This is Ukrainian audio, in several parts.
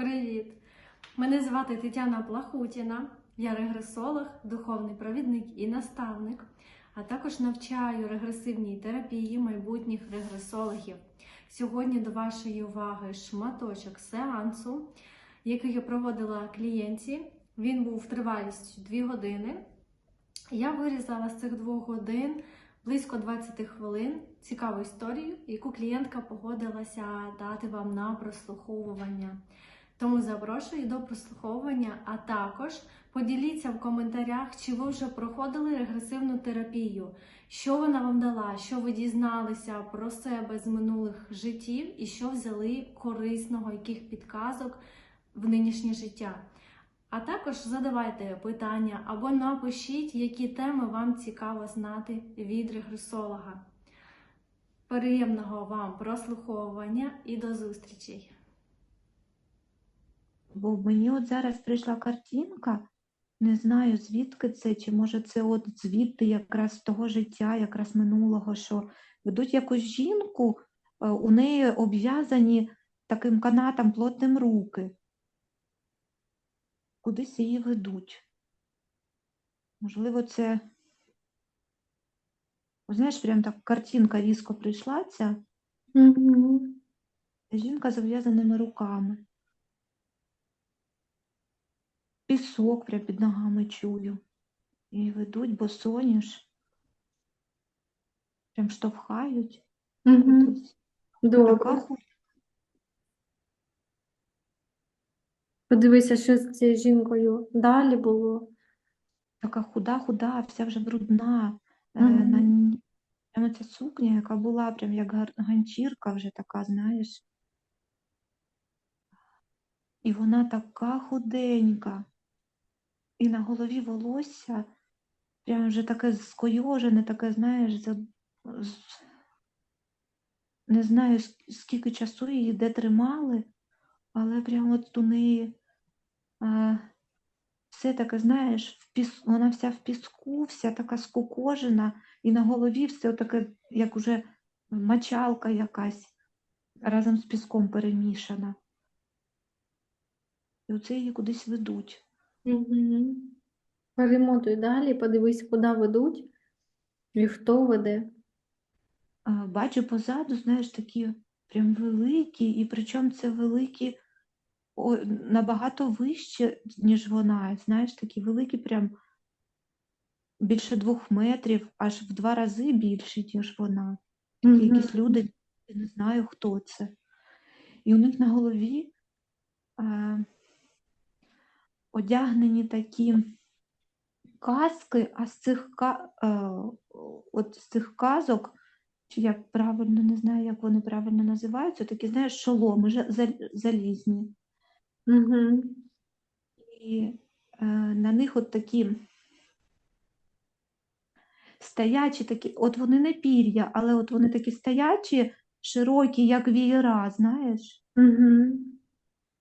Привіт! Мене звати Тетяна Плахутіна. Я регресолог, духовний провідник і наставник, а також навчаю регресивній терапії майбутніх регресологів. Сьогодні до вашої уваги шматочок сеансу, який я проводила клієнті. Він був тривалістю 2 години. Я вирізала з цих двох годин близько 20 хвилин цікаву історію, яку клієнтка погодилася дати вам на прослуховування. Тому запрошую до прослуховування, а також поділіться в коментарях, чи ви вже проходили регресивну терапію, що вона вам дала, що ви дізналися про себе з минулих життів і що взяли корисного, яких підказок в нинішнє життя. А також задавайте питання або напишіть, які теми вам цікаво знати від регресолога. Приємного вам прослуховування і до зустрічей! Бо мені от зараз прийшла картинка, не знаю звідки це, чи може це от звідти якраз того життя, якраз минулого, що ведуть якусь жінку, е, у неї обв'язані таким канатом плотним руки. Кудись її ведуть. Можливо, це, знаєш, прям так картинка різко прийшла ця жінка з обв'язаними руками. Пісок прямо під ногами чую. І ведуть босоніж. Прям штовхають. Така Добре. Подивися, що з цією жінкою далі було. така худа-худа, вся вже брудна. Мгм. На прямо ця сукня, яка була прям як ганчірка вже така, знаєш. І вона така худенька. І на голові волосся прям вже таке скойожене, таке, знаєш, за... не знаю, скільки часу її де тримали, але прямо от у неї а, все таке, знаєш, в піс... вона вся в піску, вся така скукожена, і на голові все таке, як уже мочалка якась разом з піском перемішана. І оце її кудись ведуть. Угу. Перемотуй далі, подивись, куди ведуть і хто веде. А, Бачу позаду, знаєш, такі прям великі, і причому це великі о, набагато вище, ніж вона. Знаєш, такі великі, прям більше двох метрів, аж в два рази більші, ніж вона. Такі Мгм. якісь люди, я не знаю, хто це. І у них на голові а, одягнені такі каски, а з цих, е, от з цих казок, чи як правильно, не знаю, як вони правильно називаються, такі, знаєш, шоломи залізні. Угу. І е, на них от такі стоячі, такі, от вони не пір'я, але от вони такі стоячі, широкі, як вієра, знаєш, Угу.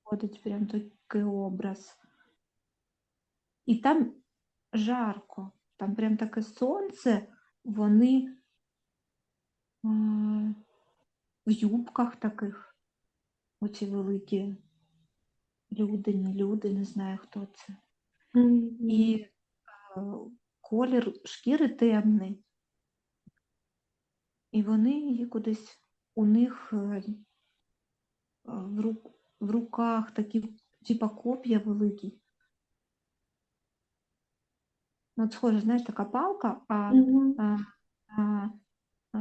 ходить прям такий образ. І там жарко, там прям таке сонце, вони е, в юбках таких, оці великі люди, не люди, не знаю, хто це. І е, колір шкіри темний. І вони її кудись у них е, в, рук, в руках такі, типа коп'я великі. Ну, От схоже, знаєш, така палка, а, Угу. а, а, е,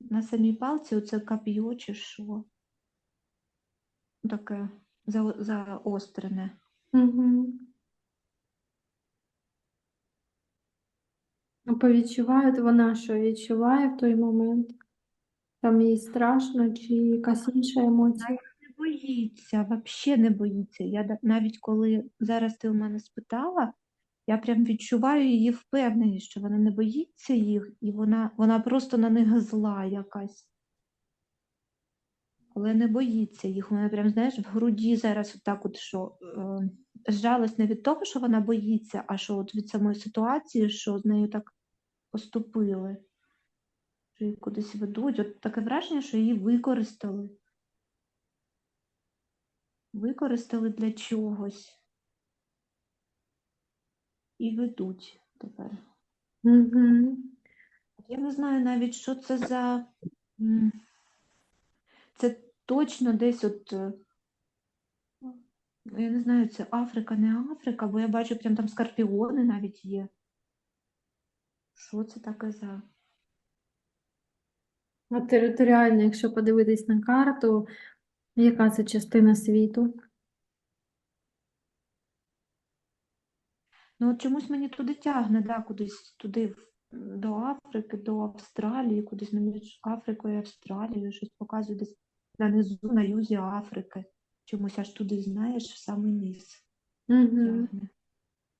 на самій палці оце коп'є чи що. Таке за, заострене. Угу. А повідчуває вона, що відчуває в той момент? Там їй страшно чи якась інша емоція? Не боїться, взагалі не боїться. Я навіть коли зараз ти у мене спитала, я прям відчуваю її впевненість, що вона не боїться їх, і вона, вона просто на них зла якась. Але не боїться їх. Вона прям, знаєш, в груді зараз отак от що е, зжалась не від того, що вона боїться, а що от від самої ситуації, що з нею так поступили. Що її кудись ведуть. От таке враження, що її використали. використали для чогось і ведуть тепер. Угу. Я не знаю навіть, що це за. Це точно десь от. е, Я не знаю, це Африка, не Африка, бо я бачу, прям там скорпіони навіть є. Що це таке за? А територіально, якщо подивитись на карту, яка це частина світу? Ну, от чомусь мені туди тягне, да, кудись туди, до Африки, до Австралії, кудись між Африкою і Австралією, щось показує десь на низу, на юзі Африки. Чомусь аж туди, знаєш, в самий Угу.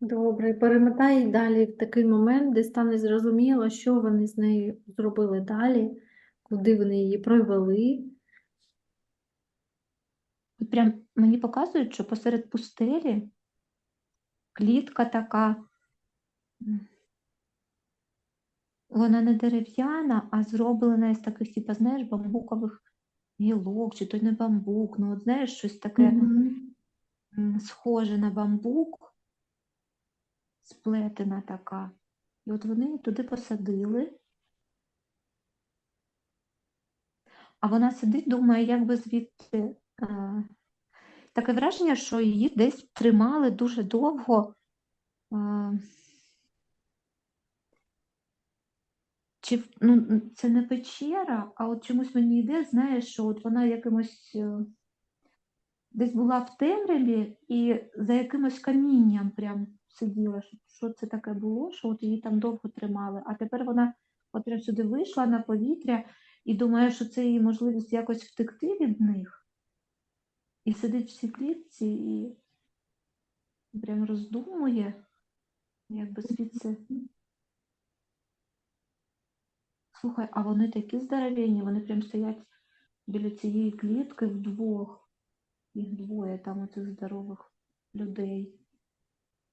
Добре, перемотай далі в такий момент, де стане зрозуміло, що вони з нею зробили далі, куди вони її привели. От прям мені показують, що посеред пустелі клітка така, вона не дерев'яна, а зроблена із таких, типу, знаєш, бамбукових гілок, чи то не бамбук, ну от знаєш, щось таке Мгм. м, схоже на бамбук, сплетена така. І от вони її туди посадили. А вона сидить, думає, як би звідти. Таке враження, що її десь тримали дуже довго. е, Чи ну, це не печера, а от чомусь мені йде, знаєш, що от вона якимось е, десь була в темряві і за якимось камінням прям сиділа. Що, це таке було, що от її там довго тримали. А тепер вона от сюди вийшла на повітря і думає, що це її можливість якось втекти від них. І сидить в цій клітці і прям роздумує, як би звідси. Слухай, а вони такі здоровенні, вони прям стоять біля цієї клітки вдвох. Їх двоє там оцих здорових людей.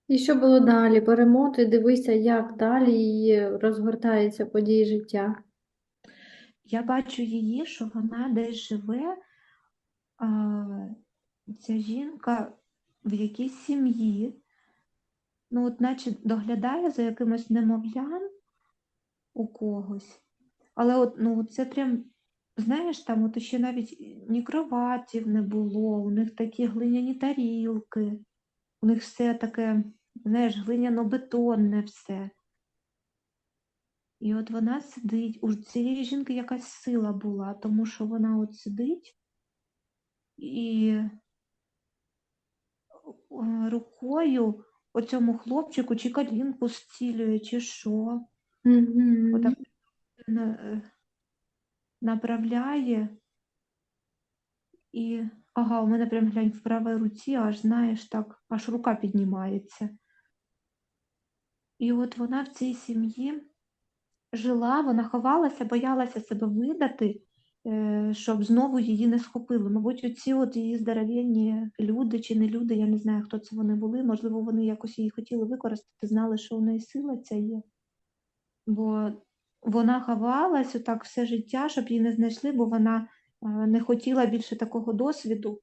І що було далі? Перемотуй, дивися, як далі її розгортаються події життя. Я бачу її, що вона десь живе, ця жінка в якійсь сім'ї, ну, от наче доглядає за якимось немовлям у когось. Але от, ну, це прям, знаєш, там от ще навіть ні кроватів не було, у них такі глиняні тарілки, у них все таке, знаєш, глиняно-бетонне все. І от вона сидить, у цієї жінки якась сила була, тому що вона от сидить і е, рукою оцьому хлопчику чи колінку зцілює, чи що. Угу. Отак е, направляє. І, ага, у мене прям глянь в правій руці, аж знаєш, так, аж рука піднімається. І от вона в цій сім'ї жила, вона ховалася, боялася себе видати, щоб знову її не схопили. Мабуть, оці от її здоровенні люди чи не люди, я не знаю, хто це вони були. Можливо, вони якось її хотіли використати, знали, що у неї сила ця є. Бо вона ховалась отак все життя, щоб її не знайшли, бо вона е, не хотіла більше такого досвіду,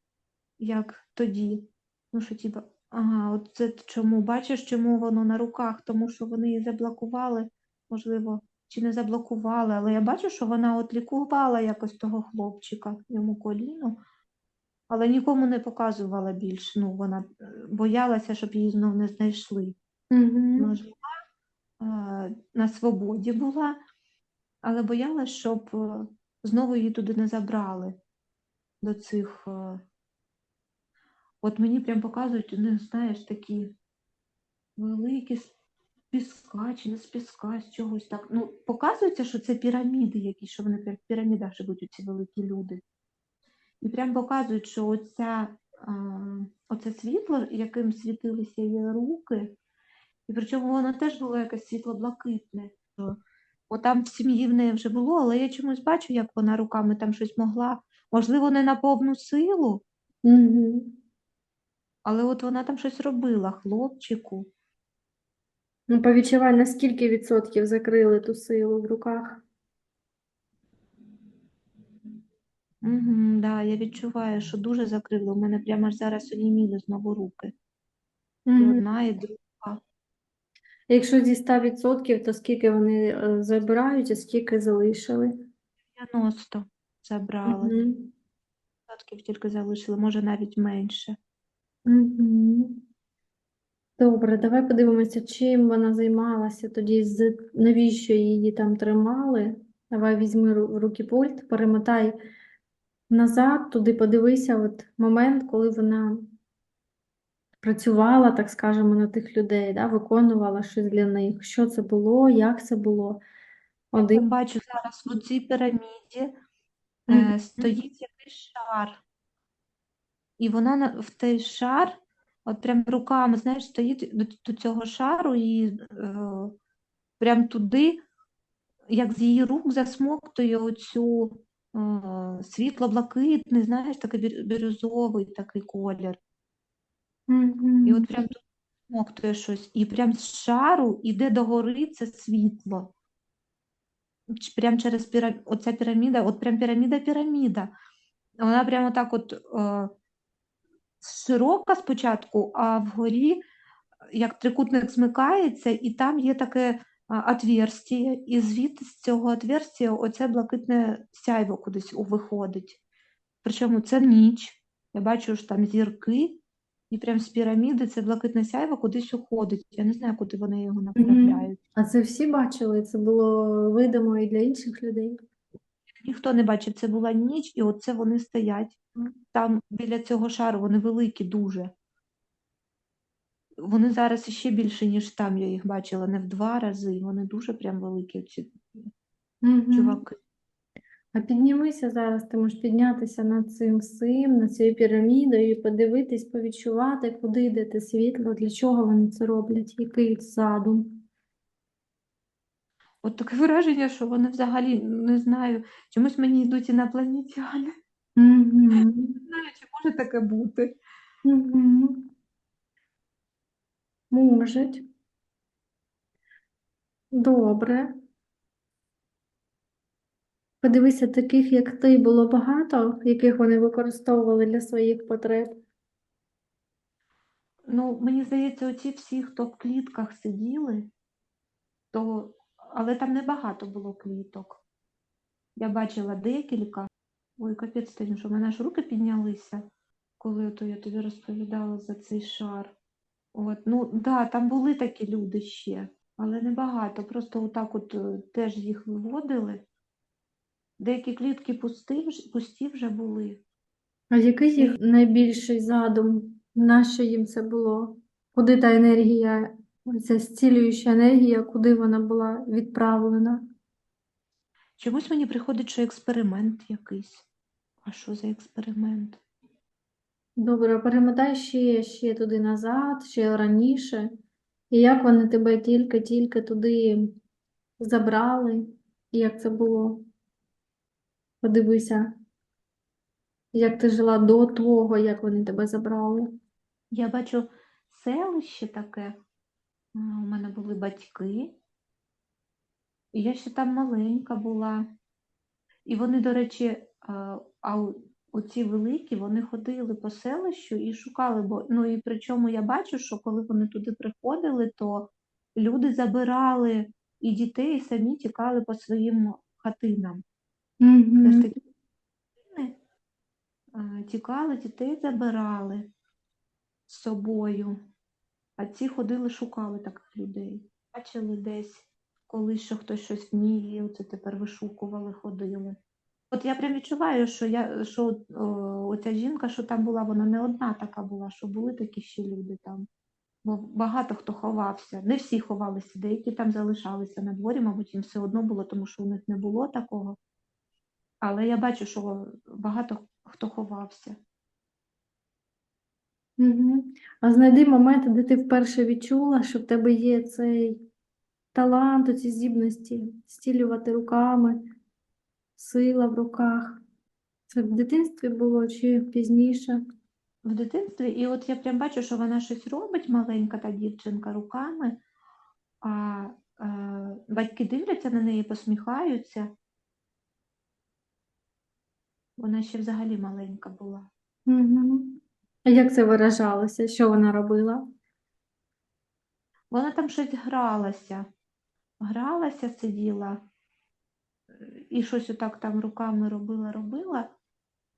як тоді. Ну, що типа, ага, от це чому? Бачиш, чому воно на руках? Тому що вони її заблокували, можливо, чи не заблокували, але я бачу, що вона от лікувала якось того хлопчика, йому коліно, але нікому не показувала більше. Ну, вона е, боялася, щоб її знов не знайшли. Вона жила, е, на свободі була, але боялась, щоб е, знову її туди не забрали до цих. От мені прям показують, у них, знаєш, такі великі піска чи не з піска, з чогось так. Ну, показується, що це піраміди якісь, що вони в пірамідах живуть, ці великі люди. І прям показують, що оця, оце світло, яким світилися її руки, і причому воно теж було якесь світло-блакитне. що От там в сім'ї в неї вже було, але я чомусь бачу, як вона руками там щось могла. Можливо, не на повну силу, Угу. але от вона там щось робила хлопчику. Ну, повідчувай, на скільки відсотків закрили ту силу в руках? Угу, да, я відчуваю, що дуже закрило. У мене прямо аж зараз оніміли знову руки. І Мгм. одна, і друга. Якщо зі 100%, то скільки вони е, забирають, а скільки залишили? 90 забрали. Відсотків тільки залишили, може навіть менше. Мгм. Добре, давай подивимося, чим вона займалася тоді, з... навіщо її там тримали. Давай візьми в руки пульт, перемотай назад, туди подивися, от момент, коли вона працювала, так скажемо, на тих людей, да, виконувала щось для них. Що це було, як це було? Я бачу зараз в цій піраміді е, стоїть якийсь шар. І вона в той шар, от прям руками, знаєш, стоїть до, до цього шару і е, прям туди, як з її рук засмоктує оцю е, світло-блакитний, знаєш, такий бір- бірюзовий такий колір. І от прям тут смоктує щось, і прям з шару іде догори це світло. Прям через піра... оця піраміда, от прям піраміда-піраміда. Вона прямо так от е, широка спочатку, а вгорі як трикутник змикається, і там є таке а, отверстие, і звідти з цього отверстия оце блакитне сяйво кудись виходить. Причому це ніч. Я бачу, що там зірки, і прям з піраміди це блакитне сяйво кудись уходить. Я не знаю, куди вони його направляють. А це всі бачили? Це було видимо і для інших людей? Ніхто не бачив, це була ніч, і оце вони стоять. Там біля цього шару вони великі дуже. Вони зараз ще більше, ніж там я їх бачила, не в два рази. Вони дуже прям великі, ці Мгм. чуваки. А піднімися зараз, ти можеш піднятися над цим всім, над цією пірамідою, і подивитись, повідчувати, куди йде те світло, для чого вони це роблять, який задум. От таке враження, що вони взагалі не знаю, чомусь мені йдуть інопланетяни. Угу. Не знаю, чи може таке бути. Угу. Можуть. Добре. Подивися, таких, як ти, було багато, яких вони використовували для своїх потреб. Ну, мені здається, оці всі, хто в клітках сиділи, то... але там небагато було кліток. Я бачила декілька. Ой, капець, Танюш, у мене аж руки піднялися, коли то я тобі розповідала за цей шар. От, ну, да, там були такі люди ще, але небагато. Просто отак от е, теж їх виводили. Деякі клітки пусті, пусті вже були. А який їх найбільший задум? Нащо їм це було? Куди та енергія, ця зцілююча енергія, куди вона була відправлена? Чомусь мені приходить, що експеримент якийсь. А що за експеримент? Добре, перемотай ще, ще туди назад, ще раніше. І як вони тебе тільки-тільки туди забрали, і як це було? Подивися, як ти жила до того, як вони тебе забрали. Я бачу селище таке. У мене були батьки. І я ще там маленька була. І вони, до речі, а, оці великі, вони ходили по селищу і шукали, бо ну і причому я бачу, що коли вони туди приходили, то люди забирали і дітей, і самі тікали по своїм хатинам. Угу. такі хатини, тікали, дітей забирали з собою. А ці ходили, шукали таких людей. Бачили десь, коли ще хтось щось вміє, оце тепер вишукували, ходили. От я прям відчуваю, що я що о, оця жінка, що там була, вона не одна така була, що були такі ще люди там. Бо багато хто ховався. Не всі ховалися, деякі там залишалися на дворі, мабуть, їм все одно було, тому що у них не було такого. Але я бачу, що багато хто ховався. Угу. А знайди моменти, де ти вперше відчула, що в тебе є цей талант, ці здібності, зцілювати руками, сила в руках. Це в дитинстві було чи пізніше? в дитинстві, і от я прям бачу, що вона щось робить, маленька та дівчинка руками, а е, батьки дивляться на неї, посміхаються. Вона ще взагалі маленька була. Угу. А як це виражалося? Що вона робила? Вона там щось гралася. Гралася, сиділа і щось отак там руками робила, робила,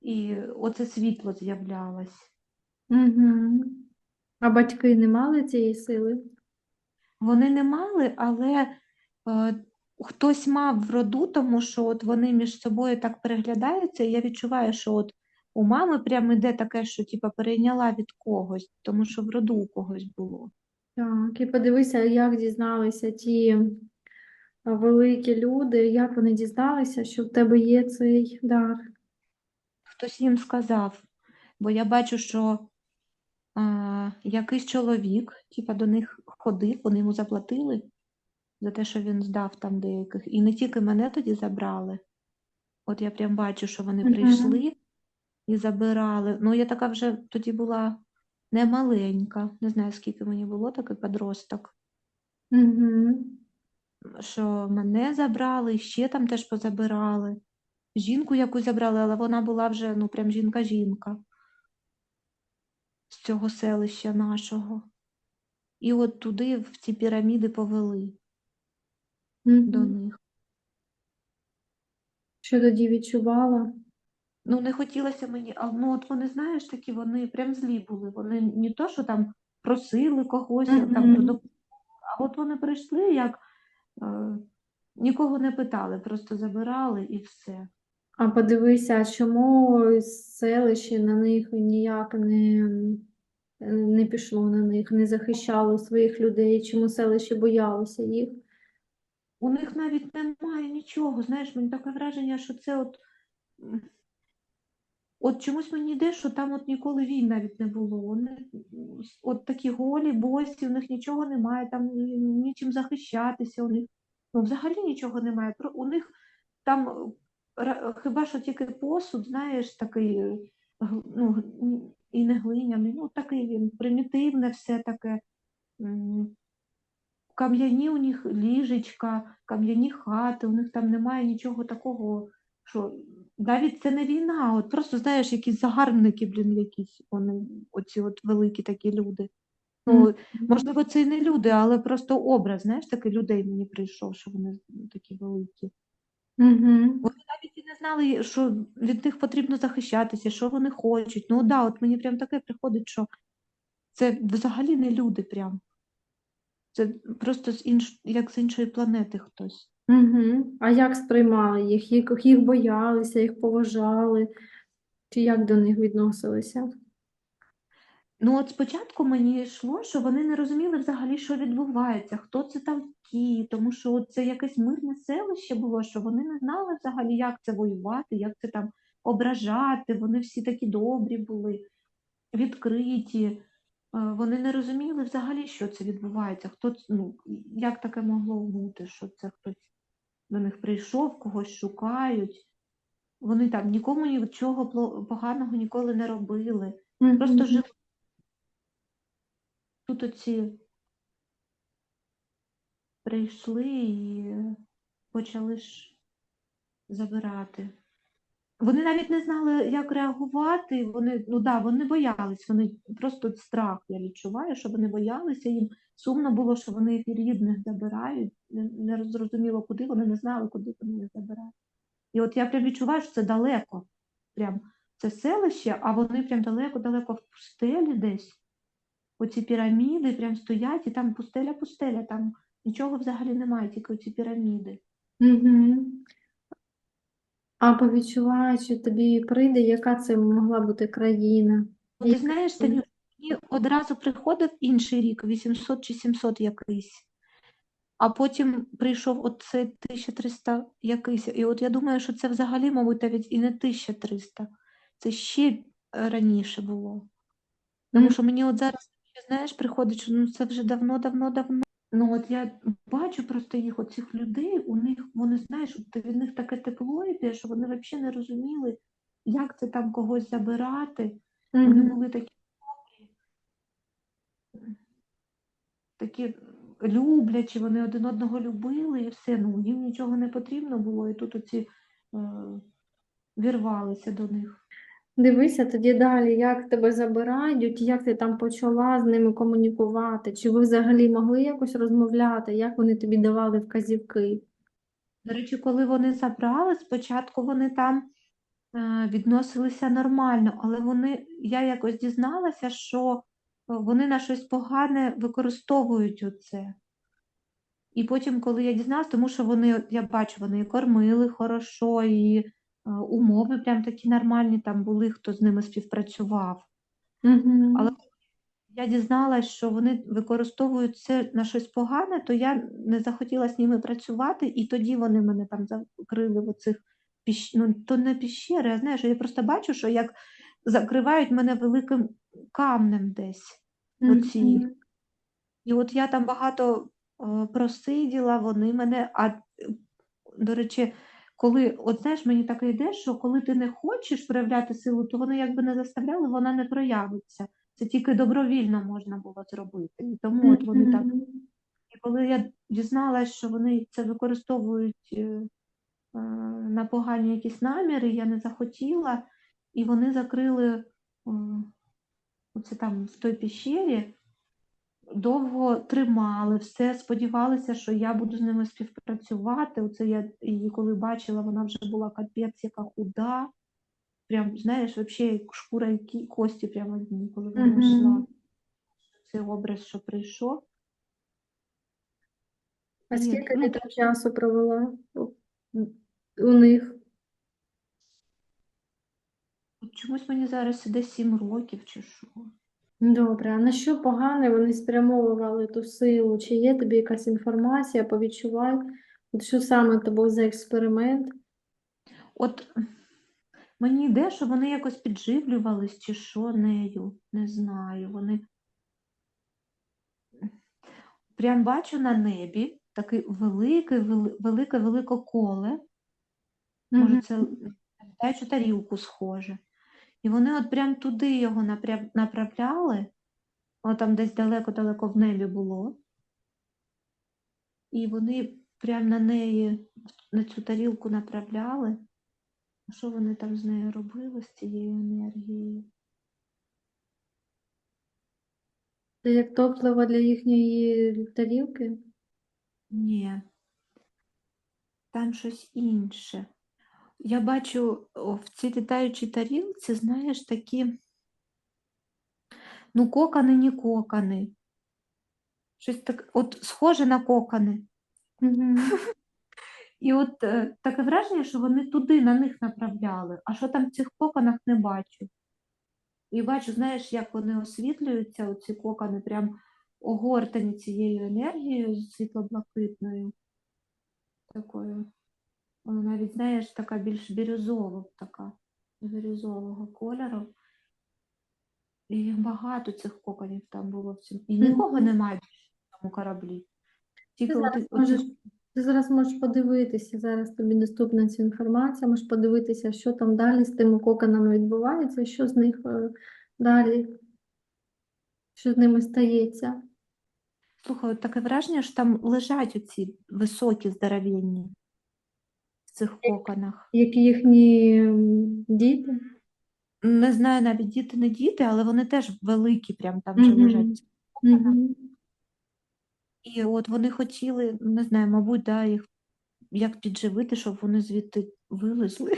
і оце світло з'являлось. Угу. А батьки не мали цієї сили? Вони не мали, але е, хтось мав в роду, тому що от вони між собою так переглядаються, і я відчуваю, що от у мами прямо йде таке, що типа перейняла від когось, тому що в роду у когось було. Так, і подивися, як дізналися ті великі люди, як вони дізналися, що в тебе є цей дар. Хтось їм сказав, бо я бачу, що а, якийсь чоловік, типа до них ходив, вони йому заплатили за те, що він здав там деяких. І не тільки мене тоді забрали. От я прям бачу, що вони Мгм. прийшли і забирали. Ну, я така вже тоді була не маленька, не знаю, скільки мені було, такий подросток, Угу. що мене забрали, ще там теж позабирали. Жінку якусь забрали, але вона була вже, ну, прям жінка-жінка з цього селища нашого. І от туди, в ці піраміди повели до них. Що тоді відчувала? Ну, не хотілося мені, а ну от вони, знаєш, такі вони прям злі були. Вони не то, що там просили когось там про допомогу, а от вони прийшли, як е, нікого не питали, просто забирали і все. А подивися, чому селище на них ніяк не, не пішло на них, не захищало своїх людей, чому селище боялося їх? У них навіть немає нічого. Знаєш, мені таке враження, що це от. От чомусь мені йде, що там от ніколи війн навіть не було. Вони от такі голі, босі, у них нічого немає, там нічим захищатися, у них ну, взагалі нічого немає. У них там е, хіба що тільки посуд, знаєш, такий, ну, і не глиняний, ну такий він примітивне все таке. Кам'яні у них ліжечка, кам'яні хати, у них там немає нічого такого, що навіть це не війна, от просто знаєш, якісь загарбники, блін, якісь вони, оці от великі такі люди. Ну, можливо, це і не люди, але просто образ, знаєш, такий людей мені прийшов, що вони такі великі. Угу. Навіть і не знали, що від них потрібно захищатися, що вони хочуть. Ну да, от мені прям таке приходить, що це взагалі не люди прям. Це просто з інш... як з іншої планети хтось. Угу. А як сприймали їх? Їх, їх боялися, їх поважали? Чи як до них відносилися? Ну, от спочатку мені йшло, що вони не розуміли взагалі, що відбувається, хто це там ті, тому що це якесь мирне селище було, що вони не знали взагалі, як це воювати, як це там ображати. Вони всі такі добрі були, відкриті. Е, Вони не розуміли взагалі, що це відбувається, хто ну, як таке могло бути, що це хтось до них прийшов, когось шукають. Вони там нікому нічого поганого ніколи не робили. Просто жили. Тут оці прийшли і почали ж забирати. Вони навіть не знали, як реагувати. Вони, ну да, вони боялись, вони просто страх, я відчуваю, що вони боялися, їм сумно було, що вони їх рідних забирають. Не, зрозуміло, куди, вони не знали, куди вони їх забирають. І от я прям відчуваю, що це далеко. Прям це селище, а вони прям далеко-далеко в пустелі десь. Оці піраміди прям стоять, і там пустеля-пустеля, там нічого взагалі немає, тільки оці піраміди. Угу. А повідчуваєш, що тобі прийде, яка це могла бути країна? Ти знаєш, Танюш, мені одразу приходив інший рік, 800 чи 700 якийсь, а потім прийшов оце 1300 якийсь. І от я думаю, що це взагалі, мабуть, навіть і не 1300, це ще е, раніше було. Тому що мені от зараз, знаєш, приходить, що ну це вже давно, давно, давно. Ну от я бачу просто їх, оцих людей, у них, вони, знаєш, от від них таке тепло йде, що вони взагалі не розуміли, як це там когось забирати. Вони були такі такі люблячі, вони один одного любили і все. Ну, їм нічого не потрібно було. І тут оці е, вірвалися до них. Дивися тоді далі, як тебе забирають, як ти там почала з ними комунікувати, чи ви взагалі могли якось розмовляти, як вони тобі давали вказівки? До речі, коли вони забрали, спочатку вони там е, відносилися нормально, але вони, я якось дізналася, що вони на щось погане використовують оце. І потім, коли я дізналася, тому що вони, я бачу, вони кормили хорошо, і умови прям такі нормальні там були, хто з ними співпрацював. Угу. Але я дізналась, що вони використовують це на щось погане, то я не захотіла з ними працювати, і тоді вони мене там закрили в оцих піщ... ну, то не піщери, а знаєш, я просто бачу, що як закривають мене великим камнем десь. оці. І от я там багато е, просиділа, вони мене. А е, до речі, коли, от знаєш, мені таке йде, що коли ти не хочеш проявляти силу, то вони якби не заставляли, вона не проявиться. Це тільки добровільно можна було зробити. І тому от вони так. І коли я дізналась, що вони це використовують е, е, на погані якісь наміри, я не захотіла, і вони закрили е, оце там в той піщері, довго тримали, все сподівалися, що я буду з ними співпрацювати. Оце я її коли бачила, вона вже була капець, яка худа. Прям, знаєш, взагалі шкура і кості прямо одні, коли вона Мгм. йшла. Цей образ, що прийшов. А скільки ну, ти там часу провела у- них? Чомусь мені зараз іде сім років чи що. Добре, а на що погане вони спрямовували ту силу? Чи є тобі якась інформація, повідчувай? От що саме то був за експеримент? От мені йде, що вони якось підживлювались чи що нею, не знаю. Вони прям бачу на небі таке велике, вели- велике, велике коле. Може, Мгм. це літаючу тарілку схоже. І вони от прям туди його направляли, от там десь далеко-далеко в небі було. І вони прям на неї, на цю тарілку направляли. А Що вони там з нею робили, з цією енергією? Це як топливо для їхньої тарілки? Ні. Там щось інше. Я бачу в цій літаючій тарілці, знаєш, такі, ну, кокани, не кокани. Щось так, от схоже на кокани. Угу. І от е, таке враження, що вони туди на них направляли, а що там в цих коконах не бачу. І бачу, знаєш, як вони освітлюються, оці кокони, прям огортані цією енергією світло-блакитною. Такою. Вона навіть, знаєш, така більш бірюзова, така, бірюзового кольору. І їх багато цих коконів там було в цьому. І нікого немає більше в цьому кораблі. Ти зараз оці можеш, ти зараз можеш подивитися, зараз тобі доступна ця інформація, можеш подивитися, що там далі з тими коконами відбувається, що з них е, далі, що з ними стається. Слухай, от таке враження, що там лежать оці високі, здоровенні цих коконах. Які їхні діти? Не знаю навіть діти не діти, але вони теж великі, прям там вже Мгм. лежать. Мгм. І от вони хотіли, не знаю, мабуть, да, їх як підживити, щоб вони звідти вилезли.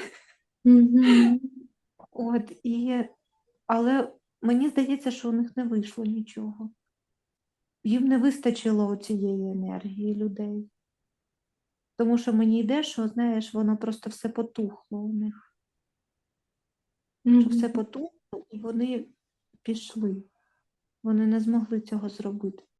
Мгм. От, і... Але мені здається, що у них не вийшло нічого. Їм не вистачило цієї енергії людей. Тому що мені йде, що, знаєш, воно просто все потухло у них. Що все потухло, і вони пішли. Вони не змогли цього зробити.